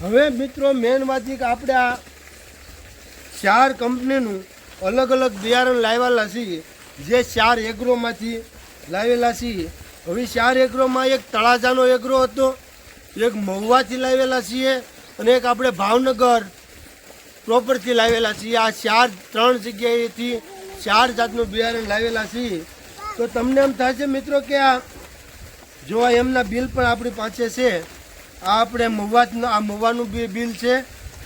હવે મિત્રો મેન વાત કે આપણે આ ચાર કંપનીનું અલગ અલગ બિયારણ લાવેલા છીએ. જે ચાર એગ્રોમાંથી લાવેલા છીએ. હવે ચાર એગ્રોમાં એક તળાજાનો એગ્રો હતો, એક મહુવાથી લાવેલા છીએ અને એક આપણે ભાવનગર પ્રોપરથી લાવેલા છીએ. આ ચાર ત્રણ જગ્યાએથી ચાર જાતનું બિયારણ લાવેલા છીએ. તો તમને એમ થાય છે મિત્રો કે આ જો એમના બિલ પણ આપણી પાસે છે આ આપણે મહુવાનું આ મહુવાનું બી બિલ છે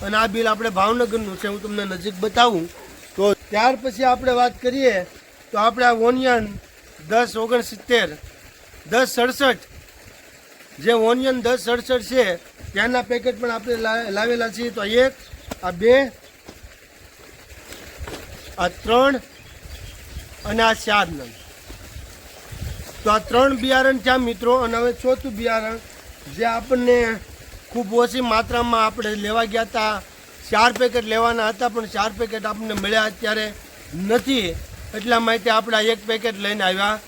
અને આ બિલ આપણે ભાવનગરનું છે. હું તમને નજીક બતાવું. તો ત્યાર પછી આપણે વાત કરીએ તો આપણે આ ઓનિયન દસ ઓગણસિત્તેર, દસ સડસઠ, જે ઓનિયન દસ સડસઠ છે, ત્યાંના પેકેટ પણ આપણે લાવેલા છીએ. તો એક, આ બે, આ ત્રણ અને આ ચાર નંગ. તો આ ત્રણ બિયારણ છે મિત્રો? અને હવે ચોથું બિયારણ જે આપણને ખૂબ ઓછી માત્રામાં આપણે લેવા ગયા હતા. ચાર પેકેટ લેવાના હતા, પણ ચાર પેકેટ આપણને મળ્યા અત્યારે નથી. એટલા માટે આપણે એક પેકેટ લઈને આવ્યા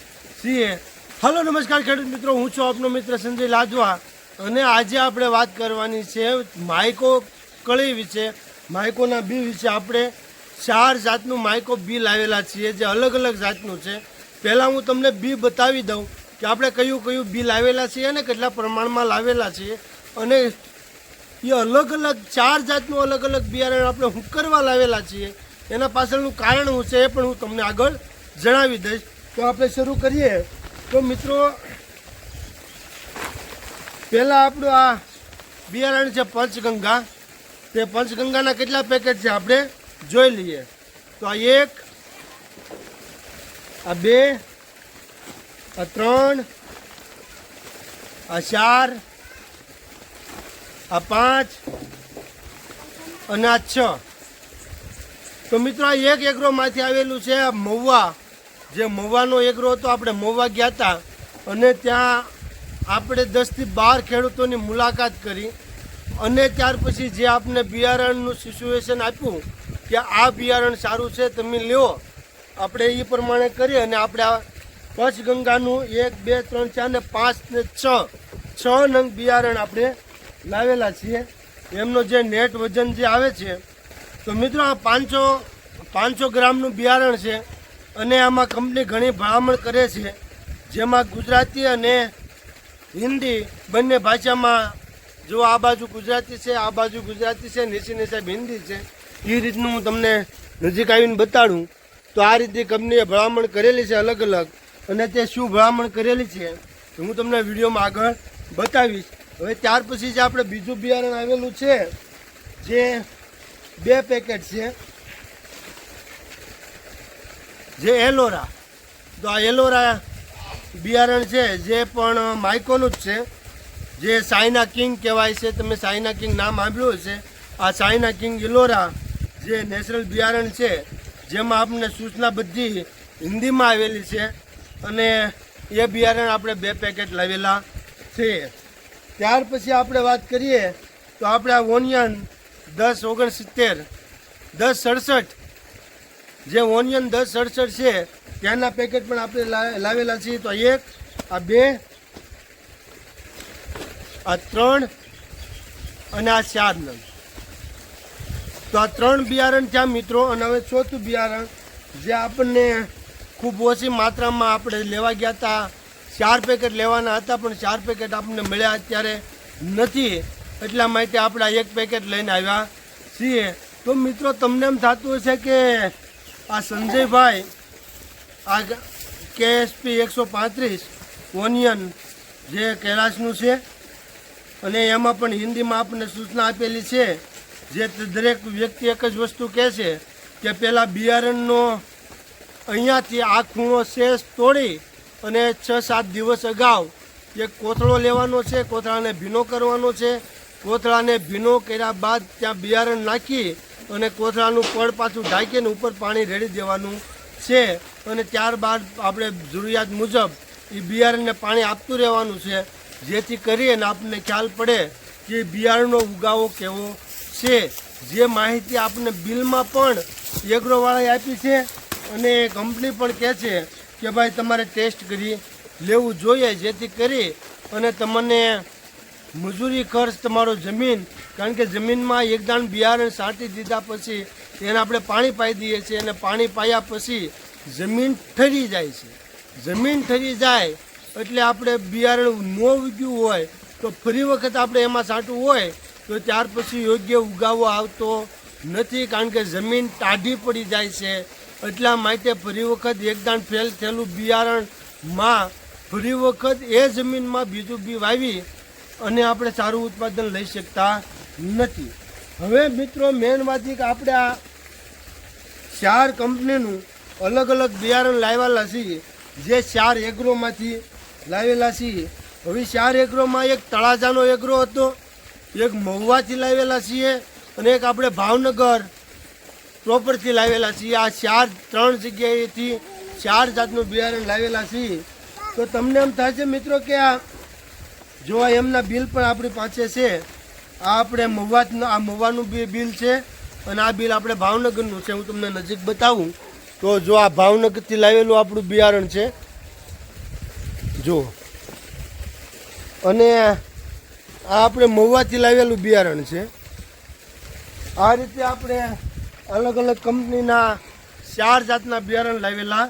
છીએ. હલો, નમસ્કાર ખેડૂત મિત્રો. હું છું આપનો મિત્ર સંજય લાજવા. અને આજે આપણે વાત કરવાની છે માયકો કળી વિશે. માયકોના બી વિશે આપણે ચાર જાતનું માયકો બી લાવેલા છીએ જે અલગ અલગ જાતનું છે. પહેલાં હું તમને બી બતાવી દઉં. કે આપણે કયું કયું બિલ આવેલા છે અને કેટલા પ્રમાણમાં લાવેલા છીએ અને એ અલગ અલગ ચાર જાતનું અલગ અલગ બિયારણ આપણે હું કરવા લાવેલા છીએ, એના પાછળનું કારણ શું છે એ પણ હું તમને આગળ જણાવી દઈશ. તો આપણે શરૂ કરીએ. તો મિત્રો, પહેલાં આપણું આ બિયારણ છે પંચગંગા. તે પંચગંગાના કેટલા પેકેટ છે આપણે જોઈ લઈએ. તો આ એક, આ બે આ ત્રણ, આ ચાર, આ પાંચ અને આ છ. તો મિત્રો આ એક એગ્રોમાંથી આવેલું છે આ મહુવા. જે મહુવાનો એગ્રો હતો, આપણે મહુવા ગયા હતા અને ત્યાં આપણે દસથી બાર ખેડૂતોની મુલાકાત કરી. અને ત્યાર પછી જે આપને બિયારણનું સિચ્યુએશન આપ્યું કે આ બિયારણ સારું છે, તમે લ્યો. આપણે એ પ્રમાણે કરી અને આપણે આ પંચગંગાનું એક, બે, ત્રણ, ચાર ને પાંચ ને છ. છ નંગ બિયારણ આપણે લાવેલા છીએ. એમનો જે નેટ વજન જે આવે છે, તો મિત્રો આ પાંચસો પાંચસો ગ્રામનું બિયારણ છે અને આમાં કંપની ઘણી ભલામણ કરે છે. જેમાં ગુજરાતી અને હિન્દી બંને ભાષામાં જો આ બાજુ ગુજરાતી છે, આ બાજુ ગુજરાતી છે, નીચે સાહેબ હિન્દી છે એ રીતનું હું તમને નજીક આવીને બતાડું. તો આ રીતે કંપનીએ ભલામણ કરેલી છે અલગ અલગ. અને તે શું ભલામણ કરેલી છે હું તમને વિડીયોમાં આગળ બતાવીશ. હવે ત્યાર પછી જે આપણે બીજું બિયારણ આવેલું છે, જે બે પેકેટ છે, જે એલોરા. તો આ એલોરા બિયારણ છે, જે પણ માઇકોનું જ છે, જે સાયના કિંગ કહેવાય છે, તમે સાયના કિંગ નામ સાંભળ્યું છે આ સાયના કિંગ એલોરા જે નેશનલ બિયારણ છે, જેમાં આપણને સૂચના બધી હિન્દીમાં આવેલી છે. અને એ બિયારણ આપણે બે પેકેટ લાવેલા છે. ત્યાર પછી આપણે વાત કરીએ તો આપણે આ ઓનિયન દસ ઓગણસિત્તેર, દસ સડસઠ, જે ઓનિયન દસ સડસઠ છે, ત્યાંના પેકેટ પણ આપણે લાવેલા છીએ. તો એક, આ બે, આ ત્રણ અને આ ચાર નંગ. તો આ ત્રણ બિયારણ થયા મિત્રો, અને હવે ચોથું બિયારણ જે આપણને ખૂબ ઓછી માત્રામાં આપણે લેવા ગયા હતા. ચાર પેકેટ લેવાના હતા, પણ ચાર પેકેટ આપણને મળ્યા અત્યારે નથી. એટલા માટે આપણે એક પેકેટ લઈને આવ્યા છીએ. તો મિત્રો, તમને એમ થતું હશે કે આ સંજયભાઈ, આ કેએસપી એકસો પાંત્રીસ, ઓનિયન જે કૈલાસનું છે, અને એમાં પણ હિન્દીમાં આપણને સૂચના આપેલી છે, જે દરેક વ્યક્તિ એક જ વસ્તુ કહે છે કે પહેલાં બિયારણનો અહીંયાથી આ ખૂણો શેષ તોડી અને છ સાત દિવસ અગાઉ એક કોથળો લેવાનો છે, કોથળાને ભીનો કરવાનો છે. કોથળાને ભીનો કર્યા બાદ ત્યાં બિયારણ નાખી અને કોથળાનું પડ પાછું ઢાંકીને ઉપર પાણી રેડી દેવાનું છે. અને ત્યારબાદ આપણે જરૂરિયાત મુજબ એ બિયારણને પાણી આપતું રહેવાનું છે, જેથી કરીને આપણને ખ્યાલ પડે કે બિયારણનો ઉગાવો કેવો છે. જે માહિતી આપણને બિલમાં પણ એગ્રોવાળાએ આપી છે અને કંપની પણ કહે છે કે ભાઈ તમારે ટેસ્ટ કરી લેવું જોઈએ, જેથી કરી અને તમને મજૂરી ખર્ચ તમારો જમીન, કારણ કે જમીનમાં એક દાણ બિયારણ સાંટી દીધા પછી એને આપણે પાણી પાઈ દઈએ છીએ અને પાણી પાયા પછી જમીન ઠરી જાય છે. જમીન ઠરી જાય એટલે આપણે બિયારણ ન ઉગ્યું હોય તો ફરી વખત આપણે એમાં સાંટવું હોય તો ત્યાર પછી યોગ્ય ઉગાવો આવતો નથી, કારણ કે જમીન ટાઢી પડી જાય છે. એટલા માટે ફરી વખત એકદાન ફેલ થયેલું બિયારણમાં ફરી વખત એ જમીનમાં બીજું બી વાવી અને આપણે સારું ઉત્પાદન લઈ શકતા નથી. હવે મિત્રો મેન વાત કે આપણે આ ચાર કંપનીનું અલગ અલગ બિયારણ લાવેલા છીએ. જે ચાર એગ્રોમાંથી લાવેલા છીએ. હવે ચાર એગ્રોમાં એક તળાજાનો એગ્રો હતો, એક મહુવાથી લાવેલા છીએ અને એક આપણે ભાવનગર પ્રોપરથી લાવેલા છીએ. આ ચાર, ત્રણ જગ્યાએથી ચાર જાતનું બિયારણ લાવેલા છીએ. તો તમને એમ થાય છે મિત્રો કે આ જો આ એમના બિલ પણ આપણી પાસે છે, આ આપણે મહુવાનું આ મહુવાનું બી બિલ છે અને આ બિલ આપણે ભાવનગરનું છે. હું તમને નજીક બતાવું. તો જો આ ભાવનગરથી લાવેલું આપણું બિયારણ છે. જો. અને આ આપણે મહુવાથી લાવેલું બિયારણ છે. આ રીતે આપણે અલગ અલગ કંપનીના ચાર જાતના બિયારણ લાવેલા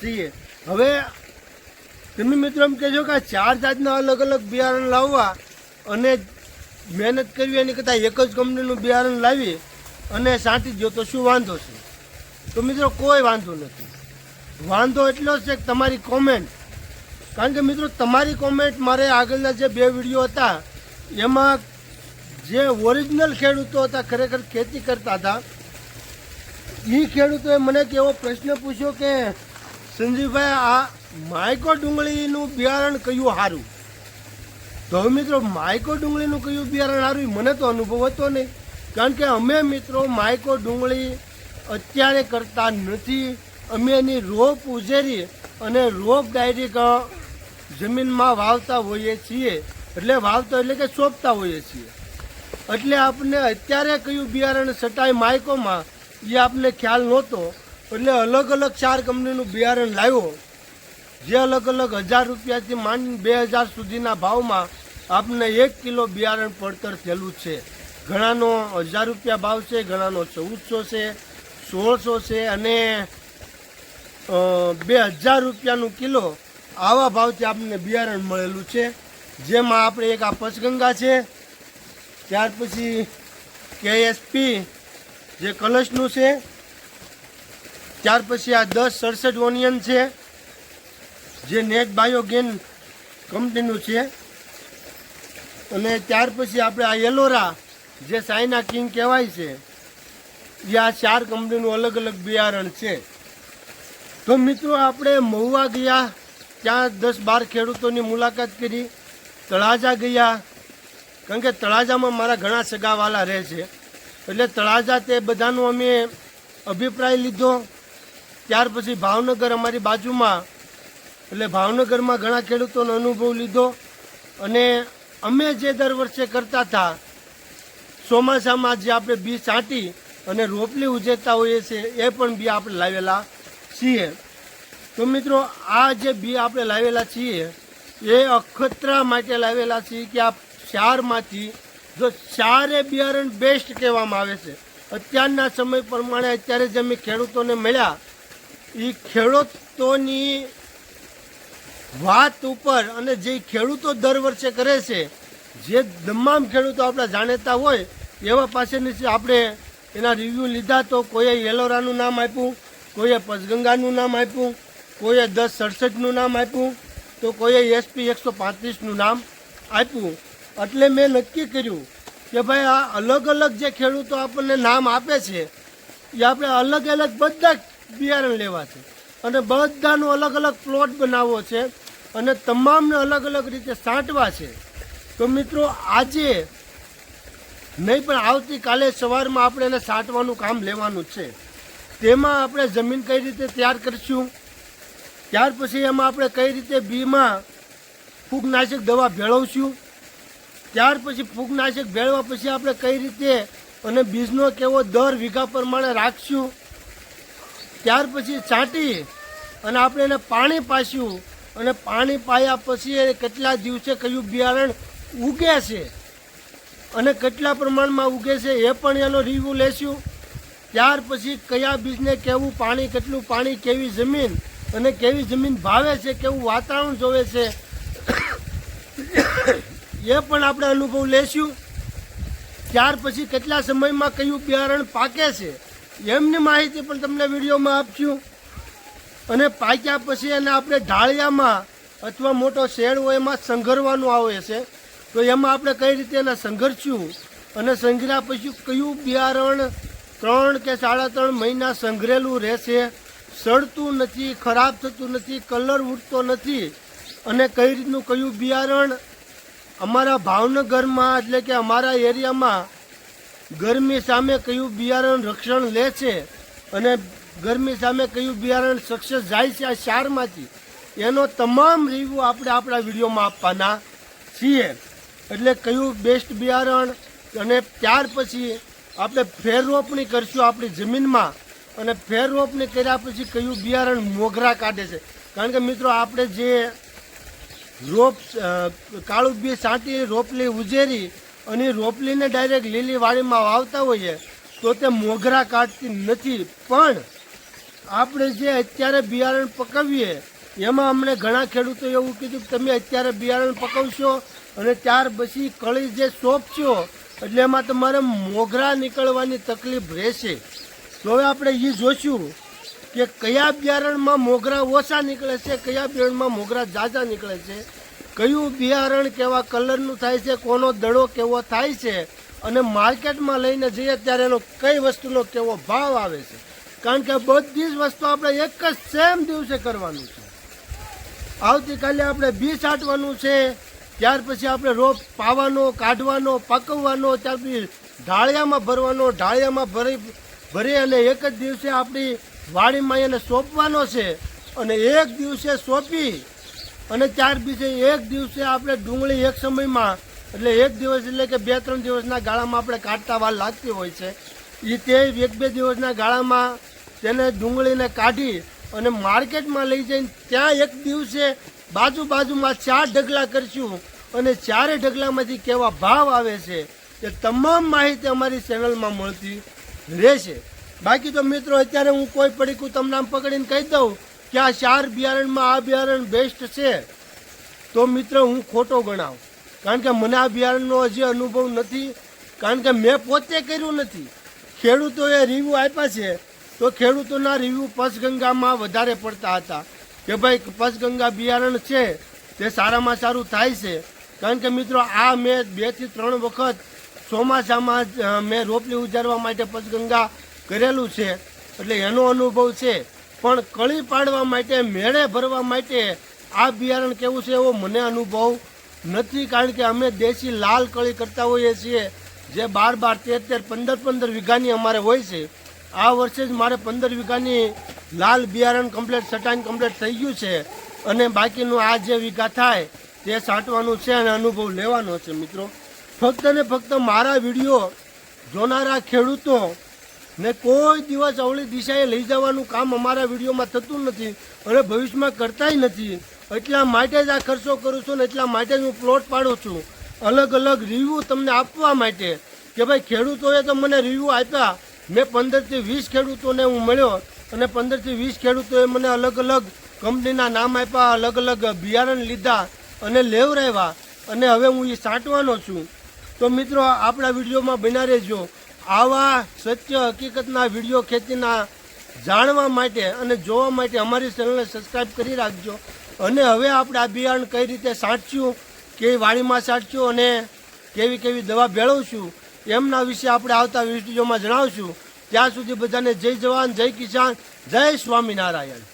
છીએ. હવે તમે મિત્રો એમ કહેજો કે આ ચાર જાતના અલગ અલગ બિયારણ લાવવા અને મહેનત કરવી એની કરતાં એક જ કંપનીનું બિયારણ લાવી અને સાંટી દો તો શું વાંધો છે? તો મિત્રો કોઈ વાંધો નથી. વાંધો એટલો છે કે તમારી કોમેન્ટ કારણ કે મિત્રો તમારી કોમેન્ટ મારે આગળના જે બે વીડિયો હતા, એમાં જે ઓરિજિનલ ખેડૂતો હતા, ખરેખર ખેતી કરતા હતા એ ખેડૂતોએ મને એવો પ્રશ્ન પૂછ્યો કે, સંજીવભાઈ, આ માયકો ડુંગળીનું બિયારણ કયું સારું? તો મિત્રો માયકો ડુંગળીનું કયું બિયારણ સારું મને તો અનુભવ હતો નહીં. કારણ કે અમે મિત્રો માયકો ડુંગળી અત્યારે કરતા નથી. અમે એની રોપ ઉજેરી અને રોપ ડાયરેક્ટ જમીનમાં વાવતા હોઈએ છીએ. એટલે વાવતા એટલે કે સોંપતા હોઈએ છીએ. એટલે આપણને અત્યારે કયું બિયારણ સટાય માયકોમાં એ આપને ખ્યાલ નહોતો, એટલે અલગ અલગ ચાર કંપનીનું બિયારણ લાવ્યો. જે અલગ અલગ હજાર રૂપિયાથી માંડીને બે હજાર સુધીના ભાવમાં આપને એક કિલો બિયારણ પડતર થયેલું છે. ઘણાનો હજાર રૂપિયા ભાવ છે, ઘણાનો ચૌદસો છે, સોળસો છે અને બે હજાર રૂપિયાનું કિલો આવા ભાવથી આપણને બિયારણ મળેલું છે. જેમાં આપણે એક આ પચગંગા છે, ત્યાર પછી કેએસપી જે કલશનું છે, ત્યાર પછી આ દસ સડસઠ ઓનિયન છે, જે નેટ બાયોગેન કંપનીનું છે. અને ત્યાર પછી આપણે આ એલોરા, જે સાયના કિંગ કહેવાય છે, એ આ ચાર કંપનીનું અલગ અલગ બિયારણ છે. તો મિત્રો, આપણે મહુવા ગયા, ત્યાં દસ બાર ખેડૂતોની મુલાકાત કરી, તળાજા ગયા, કારણ કે તળાજામાં મારા ઘણા સગાવાલા રહે છે. એટલે તળાજા તે બધાનો અમે અભિપ્રાય લીધો. ત્યાર પછી ભાવનગર અમારી બાજુમાં, એટલે ભાવનગરમાં ઘણા ખેડૂતોનો અનુભવ લીધો. અને અમે જે દર વર્ષે કરતા હતા, ચોમાસામાં જે આપણે બી છાંટી અને રોપલી ઉજેતા હોઈએ છીએ, એ પણ બી આપણે લાવેલા છીએ. તો મિત્રો, આ જે બી આપણે લાવેલા છીએ, એ અખતરા માટે લાવેલા છીએ કે આ ચારમાંથી જો ચારે બિયારણ બેસ્ટ કહેવામાં આવે છે. અત્યારના સમય પ્રમાણે અત્યારે જે અમે ખેડૂતોને મળ્યા એ ખેડૂતોની વાત ઉપર અને જે ખેડૂતો દર વર્ષે કરે છે, જે તમામ ખેડૂતો આપણા જાણેતા હોય, એવા પાસેની આપણે એના રિવ્યૂ લીધા તો કોઈએ યલોરાનું નામ આપ્યું, કોઈએ પચગંગાનું નામ આપ્યું, કોઈએ દસ સડસઠનું નામ આપ્યું, તો કોઈએ એસપી એકસો પાંત્રીસનું નામ આપ્યું. એટલે મેં નક્કી કર્યું કે ભાઈ આ અલગ અલગ જે ખેડૂતો આપણને નામ આપે છે, એ આપણે અલગ અલગ બધા બિયારણ લેવા છે. અને બધાનો અલગ અલગ પ્લોટ બનાવવો છે અને તમામને અલગ અલગ રીતે સાંટવા છે. તો મિત્રો, આજે નહીં પણ આવતીકાલે સવારમાં આપણે એને સાંટવાનું કામ લેવાનું છે. તેમાં આપણે જમીન કઈ રીતે તૈયાર કરીશું? ત્યાર પછી એમાં આપણે કઈ રીતે બીમાં ફૂગનાશક દવા ભેળવશું? ત્યાર પછી ફૂગનાશક ભેળવા પછી આપણે કઈ રીતે અને બીજનો કેવો દર વીઘા પ્રમાણે રાખશું? ત્યાર પછી છાંટી અને આપણે એને પાણી પાસ્યું અને પાણી પાયા પછી એ કેટલા દિવસે કયું બિયારણ ઉગે છે અને કેટલા પ્રમાણમાં ઉગે છે એ પણ એનો રિવ્યૂ લેશું. ત્યાર પછી કયા બીજને કેવું પાણી, કેટલું પાણી, કેવી જમીન અને કેવી જમીન ભાવે છે, કેવું વાતાવરણ જોવે છે એ પણ આપણે અનુભવ લેશું. ત્યાર પછી કેટલા સમયમાં કયું બિયારણ પાકે છે, એમની માહિતી પણ તમને વિડીયોમાં આપશું. અને પાક્યા પછી એને આપણે ઢાળિયામાં અથવા મોટો શેડ હોય એમાં સંઘરવાનું આવે છે. તો એમાં આપણે કઈ રીતે એને સંઘરશું અને સંઘર્યા પછી કયું બિયારણ ત્રણ કે સાડા ત્રણ મહિના સંઘરેલું રહેશે, સડતું નથી, ખરાબ થતું નથી, કલર ઉડતો નથી, અને કઈ રીતનું કયું બિયારણ અમારા ભાવનગરમાં એટલે કે અમારા એરિયામાં ગરમી સામે કયું બિયારણ રક્ષણ લે છે અને ગરમી સામે કયું બિયારણ સક્સેસ જાય છે આ શારમાંથી, એનો તમામ રિવ્યૂ આપણે આપણા વિડીયોમાં આપવાના છીએ. એટલે કયું બેસ્ટ બિયારણ અને ત્યાર પછી આપણે ફેર રોપણી કરશું આપણી જમીનમાં અને ફેર રોપણી કર્યા પછી કયું બિયારણ મોગરા કાઢે છે. કારણ કે મિત્રો, આપણે જે રોપ કાળું બી સાંટી રોપલી ઉજેરી અને રોપલીને ડાયરેક્ટ લીલી વાડીમાં વાવતા હોઈએ તો તે મોગરા કાઢતી નથી. પણ આપણે જે અત્યારે બિયારણ પકવીએ, એમાં અમને ઘણા ખેડૂતો એવું કીધું કે તમે અત્યારે બિયારણ પકવશો અને ત્યાર પછી કળી જે સોંપશો એટલે એમાં તમારે મોગરા નીકળવાની તકલીફ રહેશે. તો હવે આપણે એ જોશું કે કયા બિયારણમાં મોગરા ઓછા નીકળે છે, કયા બિયારણમાં મોગરા ઝાઝા નીકળે છે, કયું બિયારણ કેવા કલરનું થાય છે, કોનો દડો કેવો થાય છે, અને માર્કેટમાં લઈને જઈએ ત્યારે એનો કઈ વસ્તુનો કેવો ભાવ આવે છે. કારણ કે બધી જ વસ્તુ આપણે એક જ સેમ દિવસે કરવાનું છે. આવતીકાલે આપણે બી છાંટવાનું છે, ત્યાર પછી આપણે રોપ પાવાનો, કાઢવાનો, પકવવાનો, ત્યાર પછી ઢાળિયામાં ભરવાનો, ઢાળિયામાં ભરી ભરી અને એક જ દિવસે આપણી વાડીમાં એને સોંપવાનો છે અને એક દિવસે સોંપી અને ચાર બીજે એક દિવસે આપણે ડુંગળી એક સમયમાં, એટલે એક દિવસ એટલે કે બે ત્રણ દિવસના ગાળામાં આપણે કાઢતા વાર લાગતી હોય છે. એ તે એક બે દિવસના ગાળામાં તેને ડુંગળીને કાઢી અને માર્કેટમાં લઈ જઈને ત્યાં એક દિવસે બાજુ બાજુમાં ચાર ઢગલા કરશું અને ચારે ઢગલામાંથી કેવા ભાવ આવે છે એ તમામ માહિતી અમારી ચેનલમાં મળતી રહેશે. બાકી તો મિત્રો, અત્યારે હું કોઈ પડીકું તમને આમ પકડીને કહી દઉં કે આ ચાર બિયારણમાં આ બિયારણ બેસ્ટ છે. તો મિત્ર, હું ખોટો ગણાવ. કારણ કે મને આ બિયારણનો હજી અનુભવ નથી. કારણ કે મેં પોતે કર્યું નથી. ખેડૂતોએ રિવ્યૂ આપ્યા છે. તો ખેડૂતોના રિવ્યૂ પંચગંગામાં વધારે પડતા હતા. કે ભાઈ પચગંગા બિયારણ છે, તે સારામાં સારું થાય છે. કારણ કે મિત્રો, આ મેં બેથી ત્રણ વખત ચોમાસામાં મેં રોપલી ઉજારવા માટે પંચગંગા કરેલું છે. એટલે એનો અનુભવ છે. પણ કળી પાડવા માટે, મેળે ભરવા માટે આ બિયારણ કેવું છે એવો મને અનુભવ નથી. કારણ કે અમે દેશી લાલ કળી કરતા હોઈએ છીએ. જે બાર બાર, તેર તેર, પંદર પંદર વીઘાની અમારે હોય છે. આ વર્ષે જ મારે પંદર વીઘાની લાલ બિયારણ કમ્પ્લેટ સટાઈન કમ્પ્લેટ થઈ ગયું છે. અને બાકીનું આ જે વીઘા થાય, તે છાંટવાનું છે અને અનુભવ લેવાનો છે મિત્રો. ફક્ત ને ફક્ત મારા વીડિયો જોનારા ખેડૂતો ને કોઈ દિવસ અવળી દિશાએ લઈ જવાનું કામ અમારા વિડીયોમાં થતું નથી અને ભવિષ્યમાં કરતાય નથી. એટલા માટે જ આ ખર્ચો કરું છું ને એટલા માટે જ હું પ્લોટ પાડું છું. અલગ અલગ રિવ્યૂ તમને આપવા માટે કે ભાઈ ખેડૂતોએ તો મને રિવ્યૂ આપ્યા. મેં પંદરથી વીસ ખેડૂતોને હું મળ્યો અને પંદરથી વીસ ખેડૂતોએ મને અલગ અલગ કંપનીના નામ આપ્યા, અલગ અલગ બિયારણ લીધા અને લેવરાવ્યા. અને હવે હું એ સાંટવાનો છું. તો મિત્રો, આપણા વિડીયોમાં બના રહેજો. આવા સત્ય હકીકતના વીડિયો ખેતીના જાણવા માટે અને જોવા માટે અમારી ચેનલને સબસ્ક્રાઈબ કરી રાખજો. અને હવે આપણે આ બિયારણ કઈ રીતે સાંટશું, કેવી વાડીમાં સાંટશું અને કેવી કેવી દવા ભેળવશું, એમના વિશે આપણે આવતા વિડીયોમાં જણાવશું. ત્યાં સુધી બધાને જય જવાન, જય કિસાન, જય સ્વામિનારાયણ.